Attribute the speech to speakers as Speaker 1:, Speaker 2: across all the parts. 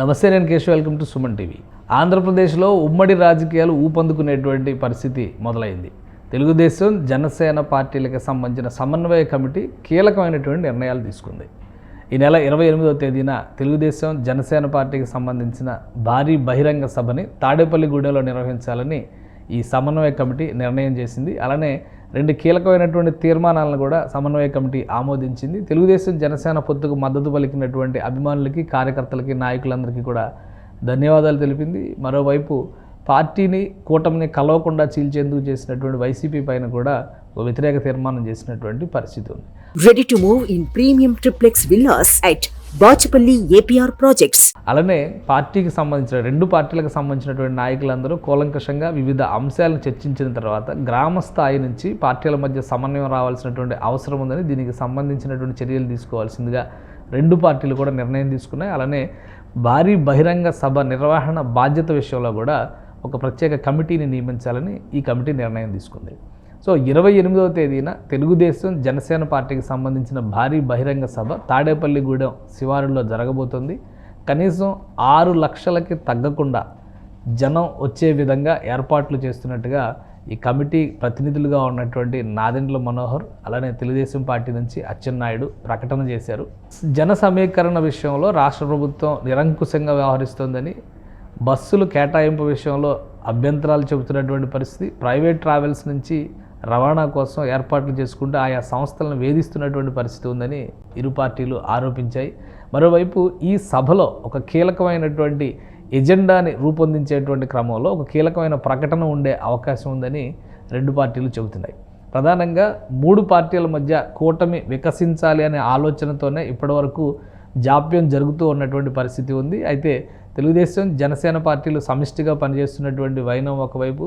Speaker 1: నమస్తే నేను Kesh welcome to Suman TV. ఆంధ్రప్రదేశ్లో ఉమ్మడి రాజకీయాలు ఊపందుకునేటువంటి పరిస్థితి మొదలైంది. తెలుగుదేశం జనసేన పార్టీలకు సంబంధించిన సమన్వయ కమిటీ కీలకమైనటువంటి నిర్ణయాలు తీసుకుంది. ఈ నెల ఇరవై ఎనిమిదవ తేదీన తెలుగుదేశం జనసేన పార్టీకి సంబంధించిన భారీ బహిరంగ సభని తాడేపల్లిగూడెంలో నిర్వహించాలని ఈ సమన్వయ కమిటీ నిర్ణయం చేసింది. అలానే రెండు కీలకమైనటువంటి తీర్మానాలను కూడా సమన్వయ కమిటీ ఆమోదించింది. తెలుగుదేశం జనసేన పొత్తుకు మద్దతు పలికినటువంటి అభిమానులకి కార్యకర్తలకి నాయకులందరికీ కూడా ధన్యవాదాలు తెలిపింది. మరోవైపు పార్టీని కూటమిని కలవకుండా చీల్చేందుకు చేసినటువంటి వైసీపీ పైన కూడా ఒక వ్యతిరేక తీర్మానం చేసినటువంటి పరిస్థితి ఉంది.
Speaker 2: Ready to move in premium triplex villas at Bachapalli APR projects.
Speaker 1: అలానే పార్టీకి సంబంధించిన రెండు పార్టీలకు సంబంధించినటువంటి నాయకులందరూ కూలంకషంగా వివిధ అంశాలను చర్చించిన తర్వాత గ్రామ స్థాయి నుంచి పార్టీల మధ్య సమన్వయం రావాల్సినటువంటి అవసరం ఉందని దీనికి సంబంధించినటువంటి చర్యలు తీసుకోవాల్సిందిగా రెండు పార్టీలు కూడా నిర్ణయం తీసుకున్నాయి. అలానే భారీ బహిరంగ సభ నిర్వహణ బాధ్యత విషయంలో కూడా ఒక ప్రత్యేక కమిటీని నియమించాలని ఈ కమిటీ నిర్ణయం తీసుకుంది. సో ఇరవై ఎనిమిదవ తేదీన తెలుగుదేశం జనసేన పార్టీకి సంబంధించిన భారీ బహిరంగ సభ తాడేపల్లిగూడెం శివారులో జరగబోతుంది. కనీసం ఆరు లక్షలకి తగ్గకుండా జనం వచ్చే విధంగా ఏర్పాట్లు చేస్తున్నట్టుగా ఈ కమిటీ ప్రతినిధులుగా ఉన్నటువంటి నాదెండ్ల మనోహర్ అలానే తెలుగుదేశం పార్టీ నుంచి అచ్చెన్నాయుడు ప్రకటన చేశారు. జన సమీకరణ విషయంలో రాష్ట్ర ప్రభుత్వం నిరంకుశంగా వ్యవహరిస్తోందని బస్సులు కేటాయింపు విషయంలో అభ్యంతరాలు చెబుతున్నటువంటి పరిస్థితి ప్రైవేట్ ట్రావెల్స్ నుంచి రవాణా కోసం ఏర్పాట్లు చేసుకుంటూ ఆయా సంస్థలను వేధిస్తున్నటువంటి పరిస్థితి ఉందని ఇరు పార్టీలు ఆరోపించాయి. మరోవైపు ఈ సభలో ఒక కీలకమైనటువంటి ఎజెండాని రూపొందించేటువంటి క్రమంలో ఒక కీలకమైన ప్రకటన ఉండే అవకాశం ఉందని రెండు పార్టీలు చెబుతున్నాయి. ప్రధానంగా మూడు పార్టీల మధ్య కూటమి వికసించాలి అనే ఆలోచనతోనే ఇప్పటివరకు జాప్యం జరుగుతూ ఉన్నటువంటి పరిస్థితి ఉంది. అయితే తెలుగుదేశం జనసేన పార్టీలు సమిష్టిగా పనిచేస్తున్నటువంటి వైనం ఒకవైపు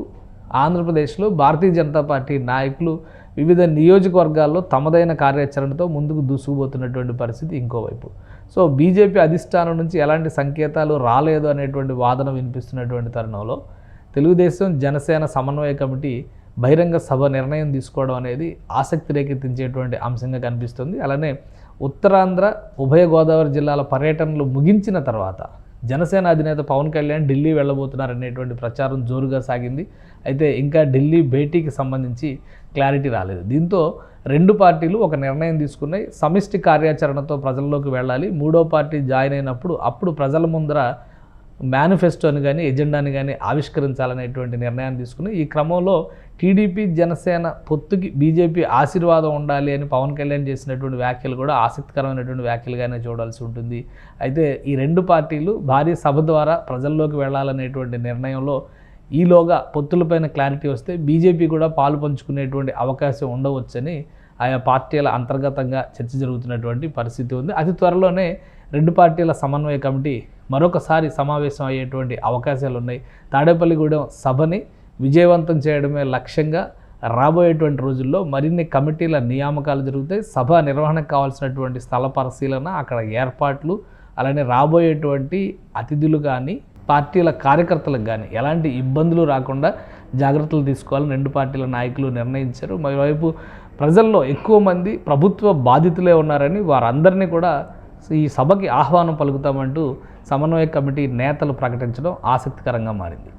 Speaker 1: ఆంధ్రప్రదేశ్లో భారతీయ జనతా పార్టీ నాయకులు వివిధ నియోజకవర్గాల్లో తమదైన కార్యాచరణతో ముందుకు దూసుకుపోతున్నటువంటి పరిస్థితి ఇంకోవైపు. సో బీజేపీ అధిష్టానం నుంచి ఎలాంటి సంకేతాలు రాలేదు అనేటువంటి వాదన వినిపిస్తున్నటువంటి తరుణంలో తెలుగుదేశం జనసేన సమన్వయ కమిటీ బహిరంగ సభ నిర్ణయం తీసుకోవడం అనేది ఆసక్తి రేకెత్తించేటువంటి అంశంగా కనిపిస్తుంది. అలానే ఉత్తరాంధ్ర ఉభయ గోదావరి జిల్లాల పర్యటనలు ముగించిన తర్వాత జనసేన అధినేత పవన్ కళ్యాణ్ ఢిల్లీ వెళ్ళబోతున్నారనేటువంటి ప్రచారం జోరుగా సాగింది. అయితే ఇంకా ఢిల్లీ భేటీకి సంబంధించి క్లారిటీ రాలేదు. దీంతో రెండు పార్టీలు ఒక నిర్ణయం తీసుకున్నాయి. సమిష్టి కార్యాచరణతో ప్రజల్లోకి వెళ్ళాలి. మూడో పార్టీ జాయిన్ అయినప్పుడు అప్పుడు ప్రజల ముందర మేనిఫెస్టోని కానీ ఎజెండాని కానీ ఆవిష్కరించాలనేటువంటి నిర్ణయాన్ని తీసుకుని ఈ క్రమంలో టీడీపీ జనసేన పొత్తుకి బీజేపీ ఆశీర్వాదం ఉండాలి అని పవన్ కళ్యాణ్ చేసినటువంటి వ్యాఖ్యలు కూడా ఆసక్తికరమైనటువంటి వ్యాఖ్యలుగానే చూడాల్సి ఉంటుంది. అయితే ఈ రెండు పార్టీలు భారీ సభ ద్వారా ప్రజల్లోకి వెళ్ళాలనేటువంటి నిర్ణయంలో ఈలోగా పొత్తులపైన క్లారిటీ వస్తే బీజేపీ కూడా పాలు పంచుకునేటువంటి అవకాశం ఉండవచ్చని ఆయా పార్టీల అంతర్గతంగా చర్చ జరుగుతున్నటువంటి పరిస్థితి ఉంది. అతి త్వరలోనే రెండు పార్టీల సమన్వయ కమిటీ మరొకసారి సమావేశం అయ్యేటువంటి అవకాశాలు ఉన్నాయి తాడేపల్లిగూడెం సభని విజయవంతం చేయడమే లక్ష్యంగా రాబోయేటువంటి రోజుల్లో మరిన్ని కమిటీల నియామకాలు జరుగుతాయి. సభ నిర్వహణకు కావాల్సినటువంటి స్థల పరిశీలన అక్కడ ఏర్పాట్లు అలానే రాబోయేటువంటి అతిథులు కానీ పార్టీల కార్యకర్తలకు కానీ ఎలాంటి ఇబ్బందులు రాకుండా జాగ్రత్తలు తీసుకోవాలని రెండు పార్టీల నాయకులు నిర్ణయించారు. మరోవైపు ప్రజల్లో ఎక్కువ మంది ప్రభుత్వ బాధితులే ఉన్నారని వారందరినీ కూడా ఈ సభకి ఆహ్వానం పలుకుతామంటూ సమన్వయ కమిటీ నేతలు ప్రకటించడం ఆసక్తికరంగా మారింది.